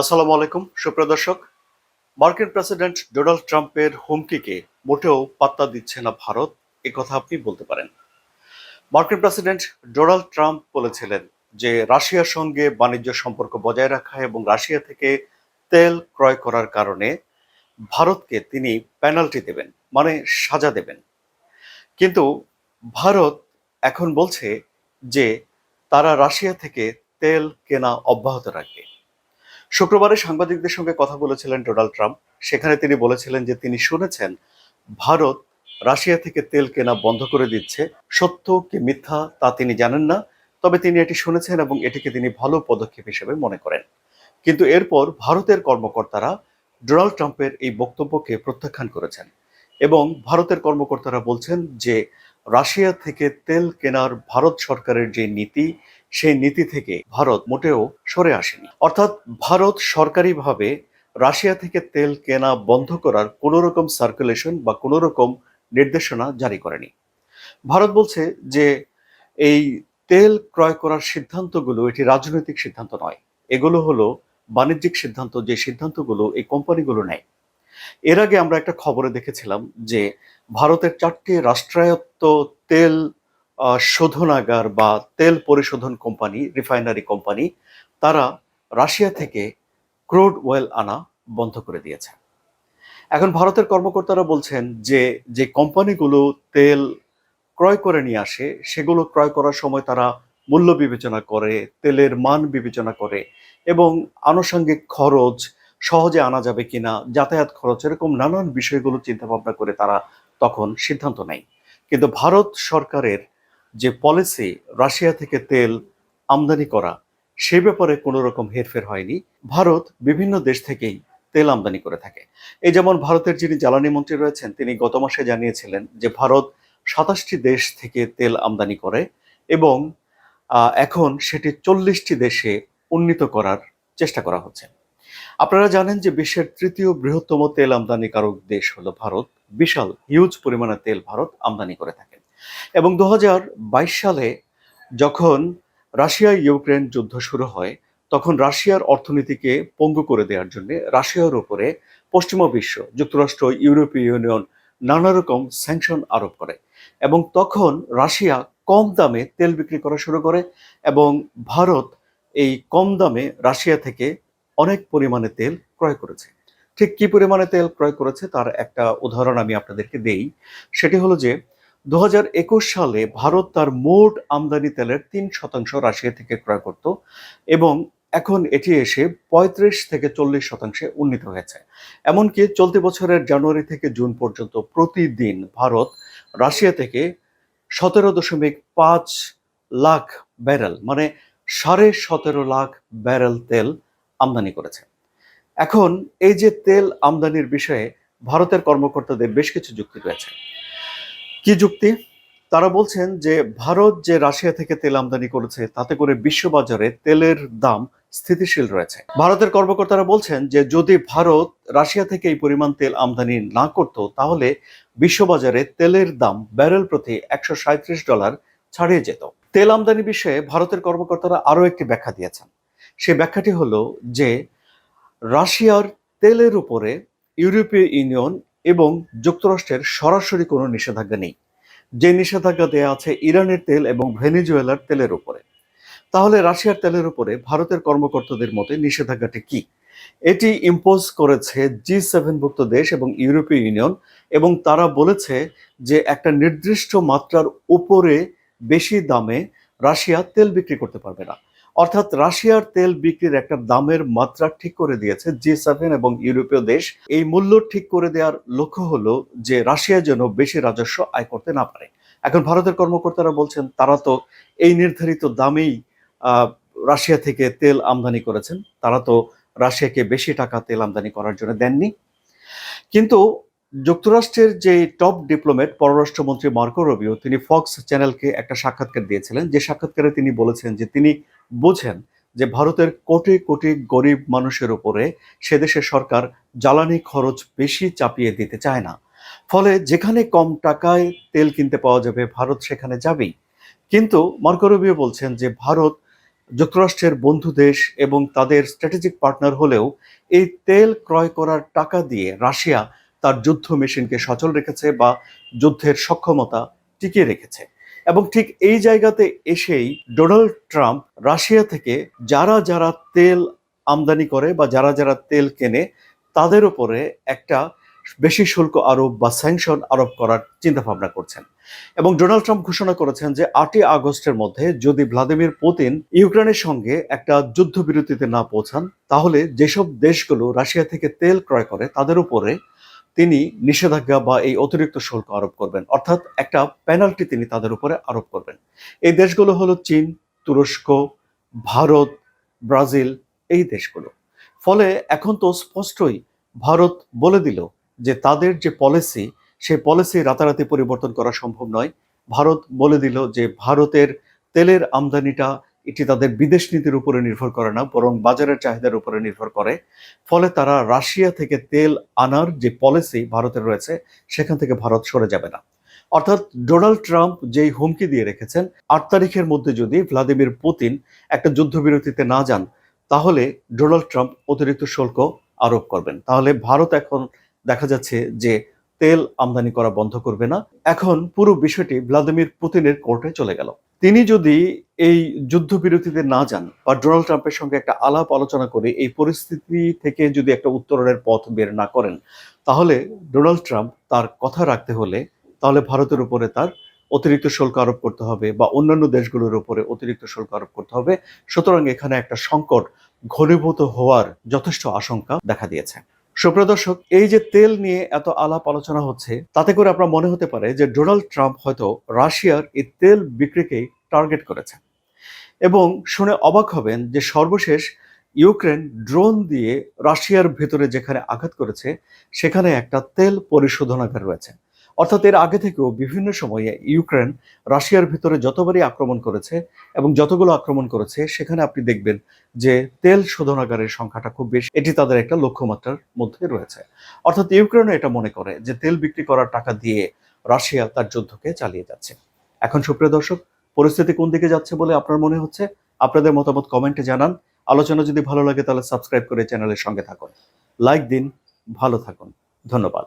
আসসালামু আলাইকুম, সুপ্রিয় দর্শক। মার্কিন প্রেসিডেন্ট ডোনাল্ড ট্রাম্পের হুমকিকে মোটেও পাত্তা দিচ্ছে না ভারত, এ কথা আপনি বলতে পারেন। মার্কিন প্রেসিডেন্ট ডোনাল্ড ট্রাম্প বলেছিলেন যে রাশিয়ার সঙ্গে বাণিজ্য সম্পর্ক বজায় রাখা এবং রাশিয়া থেকে তেল ক্রয় করার কারণে ভারতকে তিনি পেনাল্টি দেবেন মানে সাজা দেবেন। কিন্তু ভারত এখন বলছে যে তারা রাশিয়া থেকে তেল কেনা অব্যাহত রাখবে। শুক্রবারে সাংবাদিকদের সঙ্গে কথা বলেছিলেন ডোনাল্ড ট্রাম্প। সেখানে তিনি বলেছিলেন যে তিনি শুনেছেন, ভারত রাশিয়া থেকে তেল কেনা বন্ধ করে দিচ্ছে। সত্য কি মিথ্যা তা তিনি জানেন না, তবে তিনি এটি শুনেছেন এবং এটিকে তিনি ভালো পদক্ষেপ হিসেবে মনে করেন। কিন্তু এরপর ভারতের কর্মকর্তারা ডোনাল্ড ট্রাম্পের এই বক্তব্যকে প্রত্যাখ্যান করেছেন এবং ভারতের কর্মকর্তারা বলছেন যে রাশিয়া থেকে তেল কেনার ভারত সরকারের যে নীতি সেই নীতি থেকে ভারত মোটেও সরে আসেনি। অর্থাৎ ভারত সরকারিভাবে রাশিয়া থেকে তেল কেনা বন্ধ করার কোনো রকম সার্কুলেশন বা কোনো রকম নির্দেশনা জারি করেনি। ভারত বলছে যে এই তেল ক্রয় করার সিদ্ধান্তগুলো এটি রাজনৈতিক সিদ্ধান্ত নয়। এগুলো হলো বাণিজ্যিক সিদ্ধান্ত, যে সিদ্ধান্তগুলো এই কোম্পানিগুলো নেয়। এর আগে আমরা একটা খবরে দেখেছিলাম যে ভারতের চারটি রাষ্ট্রায়ত্ত তেল শোধনাগার বা তেল পরিশোধন কোম্পানি, রিফাইনারি কোম্পানি, তারা রাশিয়া থেকে ক্রুড ওয়েল আনা বন্ধ করে দিয়েছে। এখন ভারতের কর্মকর্তারা বলছেন যে যে কোম্পানিগুলো তেল ক্রয় করে নিয়ে আসে, সেগুলো ক্রয় করার সময় তারা মূল্য বিবেচনা করে, তেলের মান বিবেচনা করে এবং আনুষঙ্গিক খরচ সহজে আনা যাবে কিনা, যাতায়াত খরচ এরকম নানান বিষয়গুলো চিন্তা ভাবনা করে তারা তখন সিদ্ধান্ত নেয়। কিন্তু ভারত সরকারের যে পলিসি রাশিয়া থেকে তেল আমদানি করা, সে ব্যাপারে কোনো রকম হেরফের হয়নি। ভারত বিভিন্ন দেশ থেকেই তেল আমদানি করে থাকে। এই যেমন ভারতের যিনি জ্বালানি মন্ত্রী রয়েছেন, তিনি গত মাসে জানিয়েছিলেন যে ভারত সাতাশটি দেশ থেকে তেল আমদানি করে এবং এখন সেটি চল্লিশটি দেশে উন্নীত করার চেষ্টা করা হচ্ছে। আপনারা জানেন যে বিশ্বের তৃতীয় বৃহত্তম তেল আমদানিকারক দেশ হলো ভারত। বিশাল হিউজ পরিমাণে তেল ভারত আমদানি করে থাকে। এবং দু হাজার বাইশ সালে যখন রাশিয়া ইউক্রেন যুদ্ধ শুরু হয়, তখন রাশিয়ার অর্থনীতিকে পঙ্গু করে দেওয়ার জন্য রাশিয়ার উপরে পশ্চিমা বিশ্ব, যুক্তরাষ্ট্র, ইউরোপীয় ইউনিয়ন নানা রকম স্যাংশন আরোপ করে এবং তখন রাশিয়া কম দামে তেল বিক্রি করা শুরু করে এবং ভারত এই কম দামে রাশিয়া থেকে অনেক পরিমাণে তেল ক্রয় করেছে। ঠিক কি পরিমাণে তেল ক্রয় করেছে তার একটা উদাহরণ আমি আপনাদেরকে দেই। সেটি হলো যে দু হাজার একুশ সালে ভারত তার মোট আমদানি তেলের তিন শতাংশ রাশিয়া থেকে ক্রয় করত এবং এখন এটি এসে পঁয়ত্রিশ থেকে চল্লিশ শতাংশে উন্নীত হয়েছে। এমনকি চলতি বছরের জানুয়ারি থেকে জুন পর্যন্ত প্রতিদিন ভারত রাশিয়া থেকে সতেরো দশমিক পাঁচ লাখ ব্যারেল মানে সাড়ে সতেরো লাখ ব্যারেল তেল আমদানি করেছে। এখন এই যে তেল আমদানির বিষয়ে ভারতের কর্মকর্তাদের বেশ কিছু যুক্তি রয়েছে। কি যুক্তি? তারা বলছেন যে ভারত যে রাশিয়া থেকে তেল আমদানি করেছে, তাতে করে বিশ্ববাজারে তেলের দাম স্থিতিশীল রয়েছে। ভারতের কর্মকর্তারা বলছেন যে যদি ভারত রাশিয়া থেকে এই পরিমাণ তেল আমদানি না করত, তাহলে বিশ্ববাজারে তেলের দাম ব্যারেল প্রতি একশো ডলার ছাড়িয়ে যেত। তেল আমদানি বিষয়ে ভারতের কর্মকর্তারা আরও একটি ব্যাখ্যা দিয়েছেন। সে ব্যাখ্যাটি হলো যে রাশিয়ার তেলের উপরে ইউরোপীয় ইউনিয়ন এবং যুক্তরাষ্ট্রের সরাসরি কোনো নিষেধাজ্ঞা নেই। যে নিষেধাজ্ঞা দেয়া আছে ইরানের তেল এবং ভেনিজুয়েলার তেলের উপরে। তাহলে রাশিয়ার তেলের উপরে ভারতের কর্মকর্তাদের মতে নিষেধাজ্ঞাটি কি? এটি ইম্পোজ করেছে জি সেভেনভুক্ত দেশ এবং ইউরোপীয় ইউনিয়ন এবং তারা বলেছে যে একটা নির্দিষ্ট মাত্রার উপরে বেশি দামে রাশিয়া তেল বিক্রি করতে পারবে না। অর্থাৎ রাশিয়ার তেল বিক্রির একটা দামের মাত্রা ঠিক করে দিয়েছে জি সেভেন এবং ইউরোপীয় দেশ। এই মূল্য ঠিক করে দেওয়ার লক্ষ্য হলো যে রাশিয়া যেন বেশি রাজস্ব আয় করতে না পারে। এখন ভারতের কর্মকর্তারা বলছেন, তারা তো এই নির্ধারিত দামেই রাশিয়া থেকে তেল আমদানি করেছেন। তারা তো রাশিয়াকে বেশি টাকা তেল আমদানি করার জন্য দেননি। কিন্তু যুক্তরাষ্ট্রের যে টপ ডিপ্লোমেট পররাষ্ট্রমন্ত্রী মার্কো রবিও, তিনি ফক্স চ্যানেলকে একটা সাক্ষাৎকার দিয়েছিলেন। যে সাক্ষাৎকারে তিনি বলেছেন যে তিনি বোঝেন যে ভারতের কোটি কোটি গরিব মানুষের উপরে সে দেশের সরকার জ্বালানি খরচ বেশি চাপিয়ে দিতে চায় না। ফলে যেখানে কম টাকায় তেল কিনতে পাওয়া যাবে, ভারত সেখানে যাবেই। কিন্তু মার্কো রুবিও বলছেন যে ভারত যুক্তরাষ্ট্রের বন্ধু দেশ এবং তাদের স্ট্র্যাটেজিক পার্টনার হলেও এই তেল ক্রয় করার টাকা দিয়ে রাশিয়া তার যুদ্ধ মেশিনকে সচল রেখেছে বা যুদ্ধের সক্ষমতা টিকিয়ে রেখেছে। এবং ঠিক এই জায়গাতে এসেই ডোনাল্ড ট্রাম্প রাশিয়া থেকে যারা যারা তেল আমদানি করে বা যারা যারা তেল কেনে, তাদের উপরে একটা বেশি শুল্ক আরোপ বা স্যাংশন আরোপ করার চিন্তা ভাবনা করছেন। এবং ডোনাল্ড ট্রাম্প ঘোষণা করেছেন যে আটই আগস্টের মধ্যে যদি ভ্লাদিমির পুতিন ইউক্রেনের সঙ্গে একটা যুদ্ধবিরতিতে না পৌঁছান, তাহলে যেসব দেশগুলো রাশিয়া থেকে তেল ক্রয় করে, তাদের উপরে তিনি নিষেধাজ্ঞা বা এই অতিরিক্ত শুল্ক আরোপ করবেন। অর্থাৎ একটা পেনাল্টি তিনি তাদের উপরে আরোপ করবেন। এই দেশগুলো হলো চীন, তুরস্ক, ভারত, ব্রাজিল, এই দেশগুলো। ফলে এখন তো স্পষ্টই ভারত বলে দিল যে তাদের যে পলিসি সেই পলিসি রাতারাতি পরিবর্তন করা সম্ভব নয়। ভারত বলে দিল যে ভারতের তেলের আমদানিটা এটি তাদের বিদেশ নীতির উপরে নির্ভর করে না, বরং বাজারের চাহিদার উপরে নির্ভর করে। ফলে তারা রাশিয়া থেকে তেল আনার যে পলিসি ভারতের রয়েছে, সেখান থেকে ভারত সরে যাবে না। অর্থাৎ ডোনাল্ড ট্রাম্প যেই হুমকি দিয়ে রেখেছেন, আট তারিখের মধ্যে যদি ভ্লাদিমির পুতিন একটা যুদ্ধবিরতিতে না যান, তাহলে ডোনাল্ড ট্রাম্প অতিরিক্ত শুল্ক আরোপ করবেন। তাহলে ভারত এখন দেখা যাচ্ছে যে তেল আমদানি করা বন্ধ করবে না। এখন পুরো বিষয়টি ভ্লাদিমির পুতিনের কোর্টে চলে গেল। তিনি যদি এই যুদ্ধবিরতিতে না যান বা ডোনাল্ড ট্রাম্পের সঙ্গে একটা আলাপ আলোচনা করে এই পরিস্থিতি থেকে যদি একটা উত্তরণের পথ বের না করেন, তাহলে ডোনাল্ড ট্রাম্প তার কথা রাখতে হলে তাহলে ভারতের উপরে তার অতিরিক্ত শুল্ক আরোপ করতে হবে বা অন্যান্য দেশগুলোর উপরে অতিরিক্ত শুল্ক আরোপ করতে হবে। সুতরাং এখানে একটা সংকট ঘনীভূত হওয়ার যথেষ্ট আশঙ্কা দেখা দিয়েছে। সুপ্রিয় দর্শক, এই যে তেল নিয়ে এত আলাপ আলোচনা হচ্ছে, তাতে করে আপনার মনে হতে পারে যে ডোনাল্ড ট্রাম্প হয়তো রাশিয়ার এই তেল বিক্রিকেই টার্গেট করেছে এবং শুনে অবাক হবেন যে সর্বশেষ ইউক্রেন ড্রোন দিয়ে রাশিয়ার ভেতরে যেখানে আঘাত করেছে, সেখানে একটা তেল পরিশোধনাগার রয়েছে। অর্থাৎ এর আগে থেকেও বিভিন্ন সময়ে ইউক্রেন রাশিয়ার ভিতরে যতবারই আক্রমণ করেছে এবং যতগুলো আক্রমণ করেছে, সেখানে আপনি দেখবেন যে তেল শোধনাগারের সংখ্যাটা খুব বেশি। এটি তাদের একটা লক্ষ্যমাত্রার মধ্যে রয়েছে। অর্থাৎ ইউক্রেনও এটা মনে করে যে তেল বিক্রি করার টাকা দিয়ে রাশিয়া তার যুদ্ধকে চালিয়ে যাচ্ছে। এখন সুপ্রিয় দর্শক, পরিস্থিতি কোন দিকে যাচ্ছে বলে আপনার মনে হচ্ছে? আপনাদের মতামত কমেন্টে জানান। আলোচনা যদি ভালো লাগে তাহলে সাবস্ক্রাইব করে চ্যানেলের সঙ্গে থাকুন। লাইক দিন, ভালো থাকুন। ধন্যবাদ।